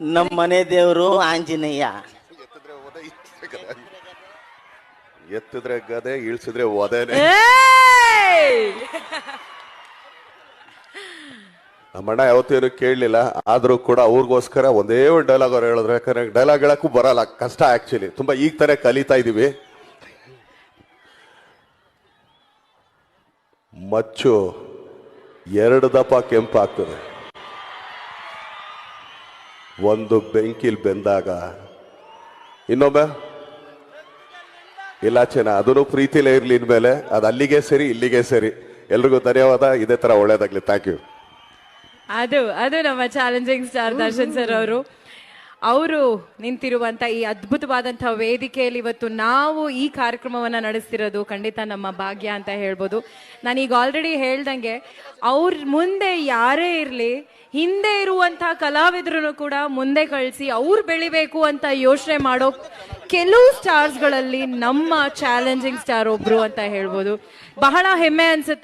ನಮ್ಮ ಮನೆ ದೇವರು ಆಂಜನೇಯ. ಎತ್ತಿದ್ರೆ ಗದೆ. ಇಳಿಸಿದ್ರೆ ಒದೇನೆ! ನಮ್ಮಣ್ಣ ಯಾವತ್ತೇನು ಕೇಳಲಿಲ್ಲ ಆದ್ರೂ ಕೂಡ ಅವ್ರಿಗೋಸ್ಕರ ಒಂದೇ ಒಂದು ಡೈಲಾಗ್ ಅವ್ರು ಹೇಳಿದ್ರು. ಯಾಕಂದ್ರೆ ಡೈಲಾಗ್ ಹೇಳಕ್ಕೂ ಬರಲ್ಲ ಕಷ್ಟ ಆಕ್ಚುಲಿ ತುಂಬಾ ಈಗ ತಾನೇ ಕಲಿತಾ ಇದೀವಿ. ಮಚ್ಚು ಎರಡು ದಪ್ಪ ಕೆಂಪಾಗ್ತದೆ. ಒಂದು ಬೆಂಕಿಲ್ ಬೆಂದಾಗ ಇನ್ನೊಮ್ಮೆ ಇಲ್ಲ ಚೆನ್ನ ಅದನ್ನು ಪ್ರೀತಿಲೇ ಇರ್ಲಿ ಇನ್ಮೇಲೆ, ಅದು ಅಲ್ಲಿಗೆ ಸರಿ ಇಲ್ಲಿಗೆ ಸರಿ. ಎಲ್ರಿಗೂ ಧನ್ಯವಾದ, ಇದೇ ತರ ಒಳ್ಳೇದಾಗ್ಲಿ. ಥ್ಯಾಂಕ್ ಯು ಅದು ಅದು ನಮ್ಮ ಚಾಲೆಂಜಿಂಗ್ ಸ್ಟಾರ್ ದರ್ಶನ್ ಸರ್ ಅವರು. ಅವರು ನಿಂತಿರುವಂತ ಈ ಅದ್ಭುತವಾದಂತ ವೇದಿಕೆಯಲ್ಲಿ ಇವತ್ತು ನಾವು ಈ ಕಾರ್ಯಕ್ರಮವನ್ನ ನಡೆಸ್ತಿರೋದು ಖಂಡಿತ ನಮ್ಮ ಭಾಗ್ಯ ಅಂತ ಹೇಳ್ಬೋದು. ನಾನೀಗ ಆಲ್ರೆಡಿ ಹೇಳ್ದಂಗೆ, ಅವ್ರ ಮುಂದೆ ಯಾರೇ ಇರಲಿ ಹಿಂದೆ ಇರುವಂತಹ ಕಲಾವಿದರನ್ನು ಕೂಡ ಮುಂದೆ ಕಳಿಸಿ ಅವ್ರು ಬೆಳಿಬೇಕು ಅಂತ ಯೋಚನೆ ಮಾಡೋ ಕೆಲವು ಸ್ಟಾರ್ಸ್ಗಳಲ್ಲಿ ನಮ್ಮ ಚಾಲೆಂಜಿಂಗ್ ಸ್ಟಾರ್ ಒಬ್ರು ಅಂತ ಹೇಳ್ಬೋದು. ಬಹಳ ಹೆಮ್ಮೆ ಅನ್ಸುತ್ತೆ.